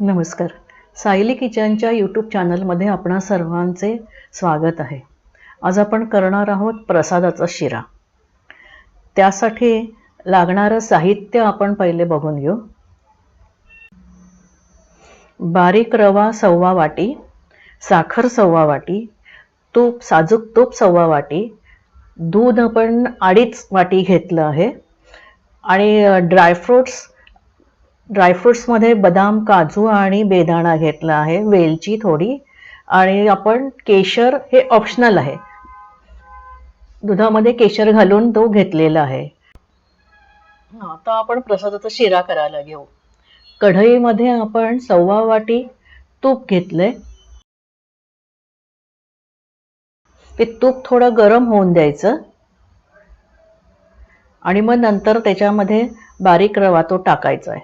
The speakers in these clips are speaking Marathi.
नमस्कार. सायली किचनच्या यूट्यूब चॅनलमध्ये आपणा सर्वांचे स्वागत आहे. आज आपण करणार आहोत प्रसादाचा शिरा. त्यासाठी लागणारं साहित्य आपण पहिले बघून घेऊ. बारीक रवा सव्वा वाटी साखर सव्वा वाटी तूप साजूक तूप सव्वा वाटी दूध आपण अडीच वाटी घेतलं आहे. आणि ड्रायफ्रूट्स ड्रायफ्रुट्समध्ये बदाम काजू आणि बेदाणा घेतला आहे. वेलची थोडी आणि आपण केशर हे ऑप्शनल आहे. दुधामध्ये केशर घालून तो घेतलेला आहे. आता आपण प्रसादाचा शिरा करायला घेऊ. कढईमध्ये आपण सव्वा वाटी तूप घेतलंय. ते तूप थोडं गरम होऊन द्यायचं. आणि मग नंतर त्याच्यामध्ये बारीक रवा तो टाकायचा आहे.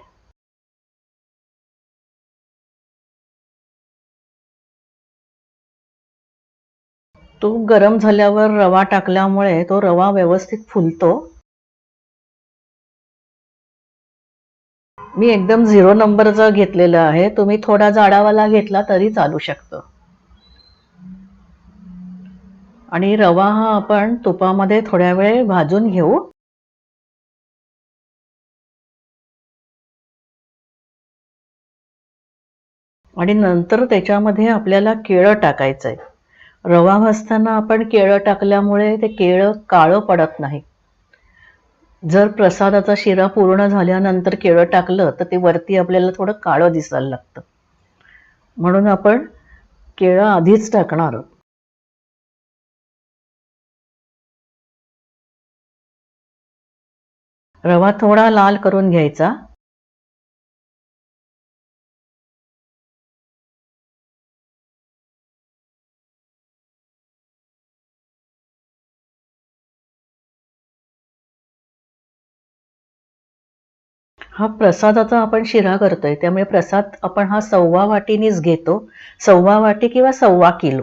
तूप गरम झाल्यावर रवा टाकल्यामुळे तो रवा व्यवस्थित फुलतो. मी एकदम झिरो नंबरचा घेतलेला आहे तुम्ही थोडा जाडावाला घेतला तरी चालू शकतं. आणि रवा हा आपण तुपामध्ये थोड्या वेळ भाजून घेऊ. आणि नंतर त्याच्यामध्ये आपल्याला केळं टाकायचं आहे रवा भाजताना आपण केळं टाकल्यामुळे ते केळं काळं पडत नाही. जर प्रसादाचा शिरा पूर्ण झाल्यानंतर केळं टाकलं तर ते वरती आपल्याला थोडं काळं दिसायला लागतं. म्हणून आपण केळं आधीच टाकणार. आहोत रवा थोडा लाल करून घ्यायचा. हा प्रसादाचा आपण शिरा करतोय त्यामुळे प्रसाद आपण हा सव्वा वाटीनीच घेतो. सव्वा वाटी किंवा सव्वा किलो.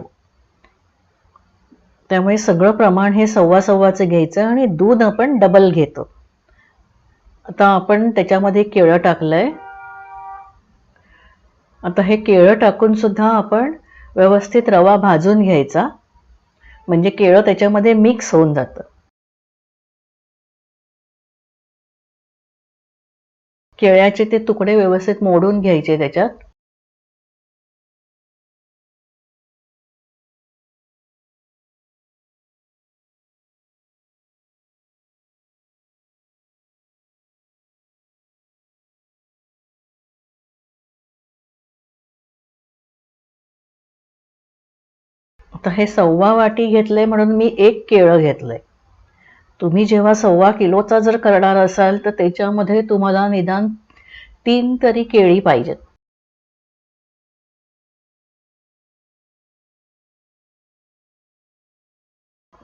त्यामुळे सगळं प्रमाण हे सव्वा सव्वाचं घ्यायचं आणि दूध आपण डबल घेतो. आता आपण त्याच्यामध्ये केळं टाकलंय. आता हे केळं टाकून सुद्धा आपण व्यवस्थित रवा भाजून घ्यायचा. म्हणजे केळं त्याच्यामध्ये मिक्स होऊन जातं. केळ्याचे ते तुकडे व्यवस्थित मोडून घ्यायचे त्याच्यात. आता हे सव्वा वाटी घेतलंय म्हणून मी एक केळं घेतलंय. तुम्ही जेव्हा सव्वा किलोचा जर करणार असाल तर त्याच्यामध्ये तुम्हाला निदान तीन तरी केळी पाहिजेत.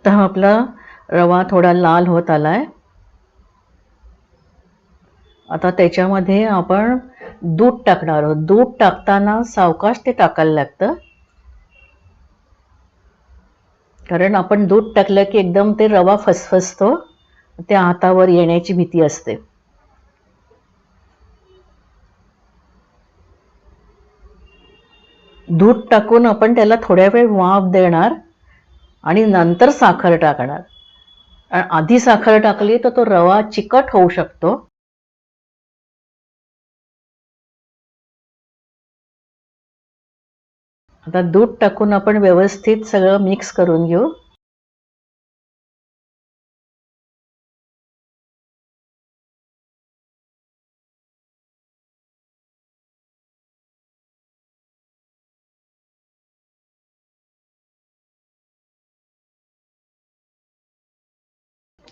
तर आपला रवा थोडा लाल होत आलाय. आता त्याच्यामध्ये आपण दूध टाकणार आहोत. दूध टाकताना सावकाश ते टाकायला लागतं. कारण आपण दूध टाकलं की एकदम ते रवा फसफसतो त्या हातावर येण्याची भीती असते. दूध टाकून आपण त्याला थोड्या वेळ वाफ देणार आणि नंतर साखर टाकणार. आधी साखर टाकली तर तो रवा चिकट होऊ शकतो. आता दूध टाकून आपण व्यवस्थित सगळं मिक्स करून घेऊ.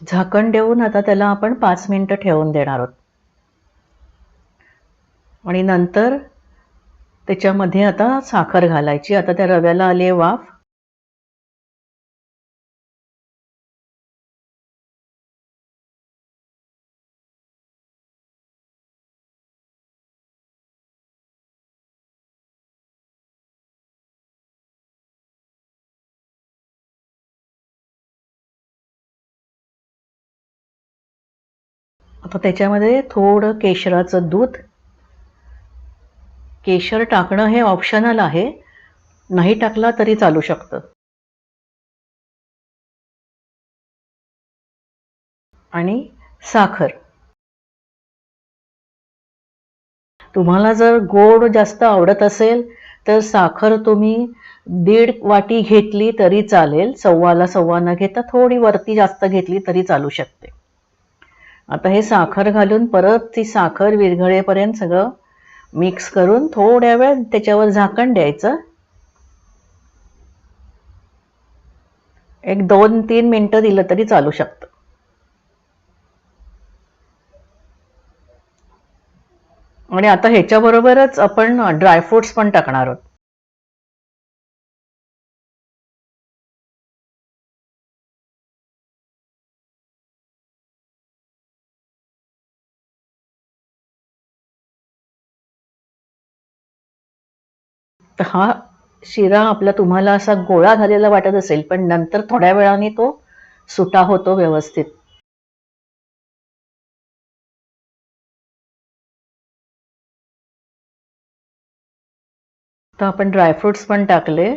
झाकण देऊन आता त्याला आपण पाच मिनटं ठेवून देणार आहोत. आणि नंतर त्याच्यामध्ये आता साखर घालायची. आता त्या रव्याला आले वाफ. आता त्याच्यामध्ये थोडं केशराचं दूध केशर टाकणं हे ऑप्शनल आहे. नाही टाकला तरी चालू शकतं. आणि साखर. तुम्हाला जर गोड जास्त आवडत असेल तर साखर तुम्ही दीड वाटी घेतली तरी चालेल. सव्वाला सव्वा न घेता थोडी वरती जास्त घेतली तरी चालू शकते. आता हे साखर घालून परत ती साखर विरघळेपर्यंत सगळं मिक्स करून थोड्या वेळ त्याच्यावर झाकण द्यायचं. एक दोन तीन मिनटं दिलं तरी चालू शकतं. आणि आता ह्याच्याबरोबरच आपण ड्रायफ्रुट्स पण टाकणार आहोत. हा शिरा आपला तुम्हाला असा गोळा झालेला वाटत असेल पण नंतर थोड्या वेळाने तो सुटा होतो व्यवस्थित. तर आपण ड्रायफ्रुट्स पण टाकले.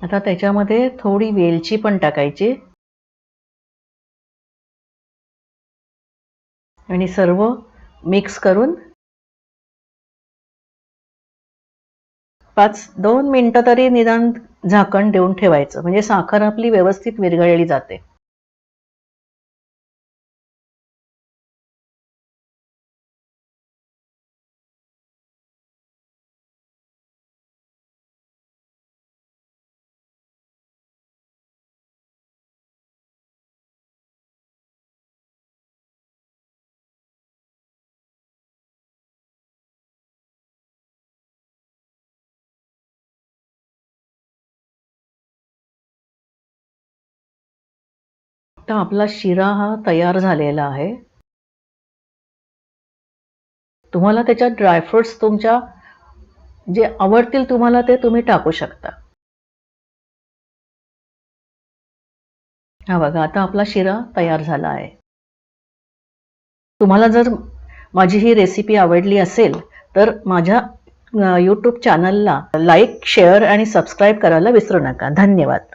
आता त्याच्यामध्ये थोडी वेलची पण टाकायची. आणि सर्व मिक्स करून पाच दोन मिनटं तरी निदान झाकण देऊन ठेवायचं. म्हणजे साखर आपली व्यवस्थित विरघळली जाते. आता आपला शिरा हा तयार झालेला आहे. तुम्हाला त्याच्यात ड्रायफ्रुट्स तुमच्या जे आवडतील तुम्हाला ते तुम्ही टाकू शकता. हा बघा आता आपला शिरा तयार झाला आहे. तुम्हाला जर माझी ही रेसिपी आवडली असेल तर माझ्या यूट्यूब चॅनलला लाईक शेअर आणि सबस्क्राईब करायला विसरू नका. धन्यवाद.